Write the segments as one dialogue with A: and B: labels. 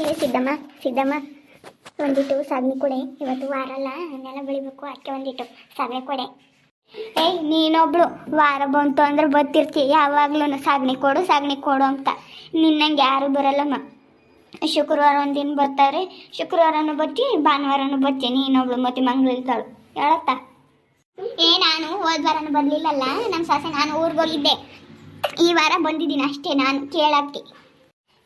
A: ಏ, ಸಿದ್ದಮ್ಮ ಸಿದ್ದಮ್ಮ, ಒಂದಿಟ್ಟು ಸಗಣಿ ಕೊಡೆ. ಇವತ್ತು ವಾರಲ್ಲ ನೆಲ ಬೆಳಿಬೇಕು, ಅದಕ್ಕೆ ಒಂದಿಟ್ಟು ಸಗಣಿ ಕೊಡೆ. ಏಯ್, ನೀನೊಬ್ಳು, ವಾರ ಬಂತು ಅಂದ್ರೆ ಬತ್ತಿರ್ತಿ ಯಾವಾಗ್ಲೂ ಸಗಣಿ ಕೊಡು ಸಗಣಿ ಕೊಡು ಅಂತ. ನಿನ್ನಂಗೆ ಯಾರು ಬರಲ್ಲಮ್ಮ. ಶುಕ್ರವಾರ ಒಂದಿನ ಬರ್ತಾರೆ, ಶುಕ್ರವಾರನು ಬತ್ತಿ ಭಾನುವಾರನು ಬತ್ತಿ ನೀನೊಬ್ಳು ಮತ್ತೆ ಮಂಗಳಿರ್ತಾಳು ಹೇಳತ್ತ? ಏ, ನಾನು ಹೋದ ವಾರನು ಬರಲಿಲ್ಲಲ್ಲ ನಮ್ಮ ಸಾಸೆ, ನಾನು ಊರಿಗೆ ಹೋಗಿದ್ದೆ. ಈ ವಾರ ಬಂದಿದ್ದೀನಿ ಅಷ್ಟೇ, ನಾನು ಕೇಳಕ್ಕೆ.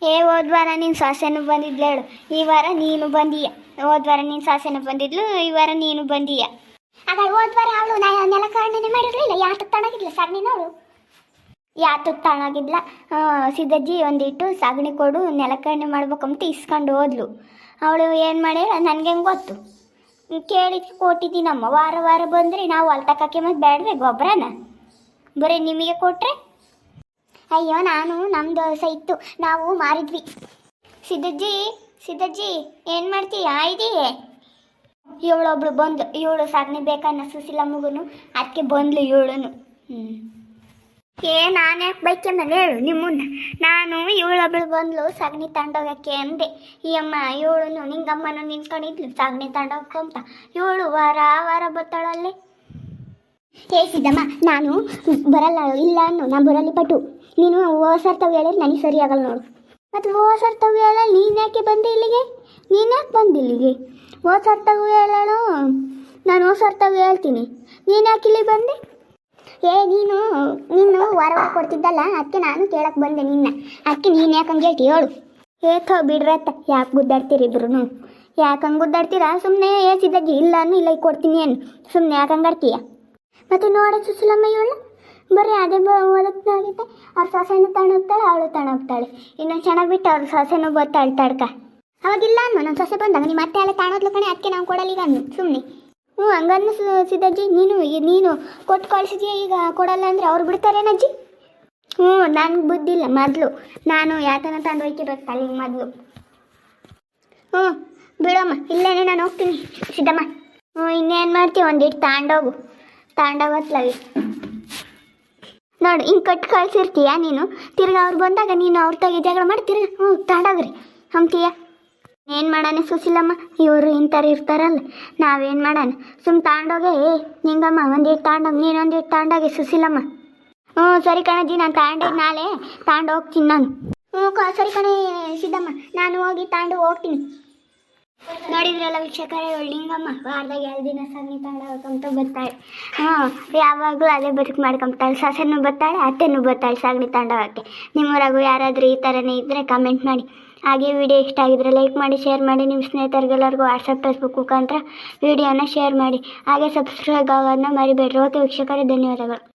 A: ಏ ಹೋದ್ವಾರ ನಿನ್ನ ಸಾಸೆನೂ ಬಂದಿದ್ಲು ಹೇಳು. ಈ ವಾರ ನೀನು ಬಂದೀಯ. ಹೋದ್ವಾರ ನಿನ್ನ ಸೊಸೆನೂ ಬಂದಿದ್ಲು ಈ ವಾರ ನೀನು ಬಂದೀಯ. ಆಗ ಹೋದ್ವಾರ ಅವಳು ನೆಲ ಕಾರಣನೆ ಮಾಡಿರಲಿಲ್ಲ? ಯಾತ ತಣ್ಣಗಿದ್ಲ ಸಗಣಿನವಳು ಯಾತು ತಣಗಿದ್ಲ? ಸಿದ್ದಜ್ಜಿ ಒಂದಿಟ್ಟು ಸಗಣಿ ಕೊಡು ನೆಲಕರಣೆ ಮಾಡ್ಬೇಕಂತ ಇಸ್ಕೊಂಡು ಹೋದ್ಲು. ಅವಳು ಏನು ಮಾಡ್ಯಾಳ? ನನಗೆ ಹೆಂಗೆ ಗೊತ್ತು? ಕೇಳಿ ಕೊಟ್ಟಿದ್ದೀನಮ್ಮ ವಾರ ವಾರ ಬಂದರೆ ನಾವು ಅಲ್ತಕ್ಕೆ ಮತ್ತೆ ಬೇಡವೆ ಗೊಬ್ಬರನ ಬರೀ ನಿಮಗೆ ಕೊಟ್ಟರೆ ಅಯ್ಯೋ, ನಾನು ನಮ್ಮ ದೋಸೆ ಇತ್ತು. ನಾವು ಮಾರಿದ್ವಿ. ಸಿದ್ದಜ್ಜಿ ಸಿದ್ದಜ್ಜಿ ಏನು ಮಾಡ್ತೀಯಾ? ಇದೆಯೇ? ಇವಳೊಬ್ಳು ಬಂದು, ಇವಳು ಸಗಣಿ ಬೇಕನ್ನ ಸುಶೀಲ ಮಗುನು ಅದಕ್ಕೆ ಬಂದ್ಲು ಇವಳುನು. ಹ್ಞೂ ಏ, ನಾನು ಯಾಕೆ ಬೈಕೆ ಮೇಲೆ ಹೇಳು ನಿಮ್ಮನ್ನ. ನಾನು ಇವಳೊಬ್ಳು ಬಂದ್ಲು ಸಗಣಿ ತಂಡೋಗಕ್ಕೆ ಅಂದೆ. ಈ ಅಮ್ಮ ಇವಳುನು ನಿಂಗಮ್ಮನ ನಿಂತ್ಕೊಂಡಿದ್ಲು ಸಗಣಿ ತಂಡೋಗಂತ ಇವಳು ವಾರ ವಾರ ಬತ್ತಾಳಲ್ಲೇ ಏ, ಸಿದ್ದಮ್ಮ, ನಾನು ಬರಲ್ಲ, ಇಲ್ಲ ಅನ್ನು, ನಾನು ಬರಲಿ ಪಟು. ನೀನು ಹೋಸರ್ತವ್ ಹೇಳಿದ್ರೆ ನನಗೆ ಸರಿ ಆಗಲ್ಲ ನೋಡು. ಮತ್ತು ಹೋಸರ್ತವ್ ಹೇಳ ನೀನು ಯಾಕೆ ಬಂದೆ ಇಲ್ಲಿಗೆ? ನೀನು ಯಾಕೆ ಬಂದು ಇಲ್ಲಿಗೆ? ಹೋಸರ್ತವ್ ಹೇಳೋಣ ನಾನು ಹೋಸರ್ತವ್ ಹೇಳ್ತೀನಿ. ನೀನು ಯಾಕೆ ಇಲ್ಲಿ ಬಂದೆ? ಏ, ನೀನು ನೀನು ವಾರ ವಾರ ಕೊಡ್ತಿದ್ದಲ್ಲ ಅದಕ್ಕೆ ನಾನು ಕೇಳಕ್ಕೆ ಬಂದೆ ನಿನ್ನ. ಅದಕ್ಕೆ ನೀನು ಯಾಕೆ ಹಂಗೆ ಹೇಳ್ತಿ ಹೇಳು. ಏಕೋ ಬಿಡ್ರತ್ತ ಯಾಕೆ ಗುದ್ದಾಡ್ತೀರಿ ಇಬ್ರು ಯಾಕೆ ಹಂಗೆ ಗುದ್ದಾಡ್ತೀರಾ? ಸುಮ್ಮನೆ ಏಸಿದ್ದಾಗಿ ಇಲ್ಲ ಇಲ್ಲ ಕೊಡ್ತೀನಿ ಏನು. ಸುಮ್ಮನೆ ಯಾಕೆ ಹಂಗಾಡ್ತೀಯ ಮತ್ತೆ ನೋಡೋ ಸುಶೀಲಮ್ಮ ಇವಳು. ಬರೀ ಅದೇ ಬ ಓದಕ್ಕಾಗುತ್ತೆ ಅವ್ರ ಸೊಸೆನೂ ತಣ್ಣೋಗ್ತಾಳೆ ಅವಳು ತಣ್ಣೋಗ್ತಾಳೆ ಇನ್ನೊಂದು ಚೆನ್ನಾಗಿ ಬಿಟ್ಟು ಅವ್ರ ಸೊಸೆನೂ ಬರ್ತಾಳೆ ತಡ್ಕ ಅವಾಗಿಲ್ಲ ಅನ್ನು ನನ್ನ ಸೊಸೆ ಬಂದಾಗ ನಿಮ್ಮ ಮತ್ತೆ ಅಲ್ಲ ತಾಣೋದ್ಲು ಕಣೆ ಅದಕ್ಕೆ ನಾವು ಕೊಡಲ್ಲ ಈಗ ಸುಮ್ಮನೆ ಹ್ಞೂ, ಹಂಗನ್ನು ಸಿದ್ದಜ್ಜಿ ನೀನು ನೀನು ಕೊಟ್ಟು ಕಳಿಸಿದ್ಯಾ ಈಗ ಕೊಡಲ್ಲ ಅಂದರೆ ಅವ್ರು ಬಿಡ್ತಾರೇನಜ್ಜಿ ಹ್ಞೂ ನನಗೆ ಬುದ್ಧಿಲ್ಲ ಮೊದಲು. ನಾನು ಯಾತನ ತಂದು ಒಯ್ಕಿರೋದು ತಲೆಗೆ ಮೊದಲು. ಹ್ಞೂ, ಬಿಡಮ್ಮ, ಇಲ್ಲೇನೆ ನಾನು ಹೋಗ್ತೀನಿ. ಸಿದ್ದಮ್ಮ, ಹ್ಞೂ, ಇನ್ನೇನು ಮಾಡ್ತೀವಿ ಒಂದಿಟ್ಟು ತಾಂಡೋಗು. ತಾಂಡವತ್ಲಾಗಿ ನೋಡು, ಹಿಂಗೆ ಕಟ್ ಕಳ್ಸಿರ್ತೀಯಾ ನೀನು? ತಿರ್ಗಿ ಅವ್ರು ಬಂದಾಗ ನೀನು ಅವ್ರ ತಾಗಿ ಜಗಳ ಮಾಡ್ತೀರ ಹ್ಞೂ, ತಾಡಾಗ್ರಿ. ಹಂತೀಯ ಏನು ಮಾಡೋಣ ಸುಶೀಲಮ್ಮ? ಇವರು ಇಂಥವ್ರು ಇರ್ತಾರಲ್ಲ, ನಾವೇನು ಮಾಡೋಣ ಸುಮ್ಮ ತಾಂಡೋಗೆ, ಏ, ನಿಂಗಮ್ಮ ಒಂದಿಟ್ಟು ತಾಂಡೋಗ ನೀನು ಇಟ್ಟು ತಾಂಡೋಗಿ ಸುಶೀಲಮ್ಮ. ಹ್ಞೂ, ಸರಿ ಕಣಜ್ಜಿ ನಾನು ತಾಂಡೆ ನಾಳೆ ತಾಂಡು ಹೋಗ್ತೀನಿ ನಾನು. ಹ್ಞೂ ಸರಿ ಕಣೆ, ಸಿದ್ದಮ್ಮ, ನಾನು ಹೋಗಿ ತಾಂಡು ಹೋಗ್ತೀನಿ. ನೋಡಿದ್ರಲ್ಲ ವೀಕ್ಷಕರೇ, ಲಿಂಗಮ್ಮ, ವಾರದಾಗ ಎರಡು ದಿನ ಸಗಣಿ ತಗೊಂಡೋಗಂತ ಬರ್ತಾಳೆ. ಹಾಂ, ಯಾವಾಗಲೂ ಅದೇ ಬದುಕು ಮಾಡ್ಕೊಂತಾಳೆ ಸೊಸೆನೂ ಬರ್ತಾಳೆ, ಅತ್ತೆನೂ ಬರ್ತಾಳೆ ಸಗಣಿ ತಗೊಂಡೋಗಕ್ಕೆ ನಿಮ್ಮೂರಾಗೂ ಯಾರಾದರೂ ಈ ಥರನೇ ಇದ್ದರೆ ಕಮೆಂಟ್ ಮಾಡಿ. ಹಾಗೆ ವಿಡಿಯೋ ಇಷ್ಟ ಆಗಿದ್ರೆ ಲೈಕ್ ಮಾಡಿ ಶೇರ್ ಮಾಡಿ. ನಿಮ್ಮ ಸ್ನೇಹಿತರಿಗೆಲ್ಲರಿಗೂ ವಾಟ್ಸಪ್ ಫೇಸ್ಬುಕ್ ಮುಖಾಂತರ ವಿಡಿಯೋನ ಶೇರ್ ಮಾಡಿ. ಹಾಗೆ ಸಬ್ಸ್ಕ್ರೈಬ್ ಆಗೋದನ್ನ ಮರಿಬೇಡ್ರಿ. ಓಕೆ ವೀಕ್ಷಕರೇ, ಧನ್ಯವಾದಗಳು.